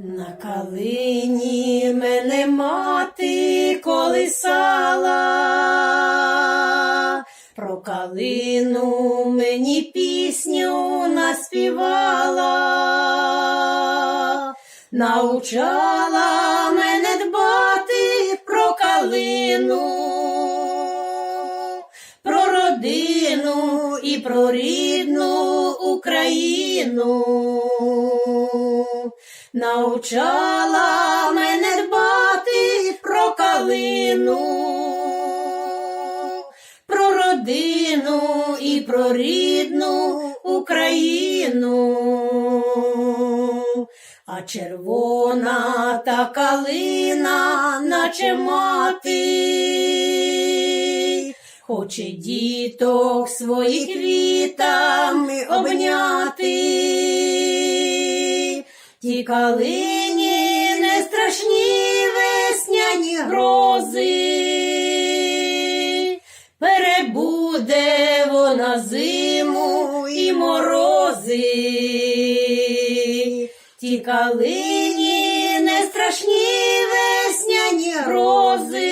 На калині мене мати колисала, про калину мені пісню наспівала, научала мене дбати про калину, про родину і про рідну Україну научала мене дбати про калину, про родину і про рідну Україну. А червона та калина, наче мати, хоче діток своїх квітами обняти. Ті калині не страшні весняні грози, перебуде вона зиму і морози. Ті калині не страшні весняні грози,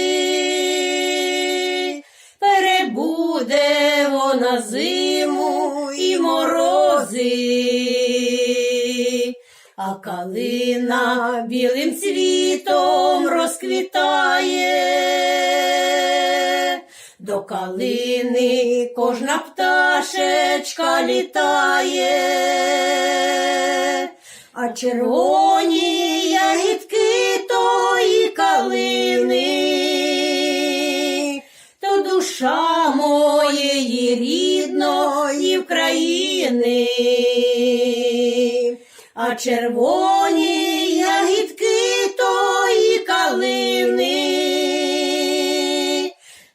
перебуде вона зиму і морози. А калина білим цвітом розквітає, до калини кожна пташечка літає, а червоні ягідки тої калини, то душа моєї рідної України а червоні ягідки тої калини,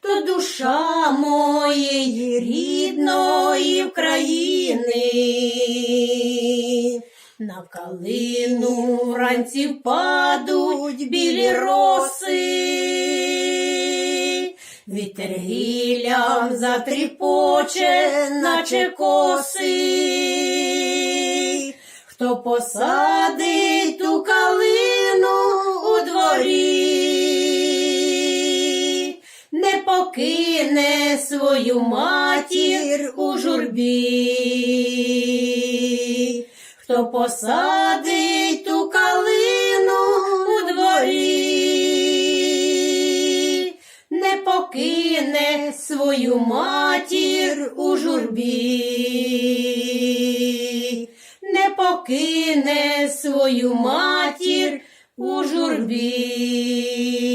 то душа моєї рідної України. На калину вранці впадуть білі роси, вітер гіллям затріпоче, наче коси. Посадить ту калину у дворі, не покине свою матір у журбі. Хто посадить ту калину у дворі, не покине свою матір у журбі. Не покине свою матір у журбі.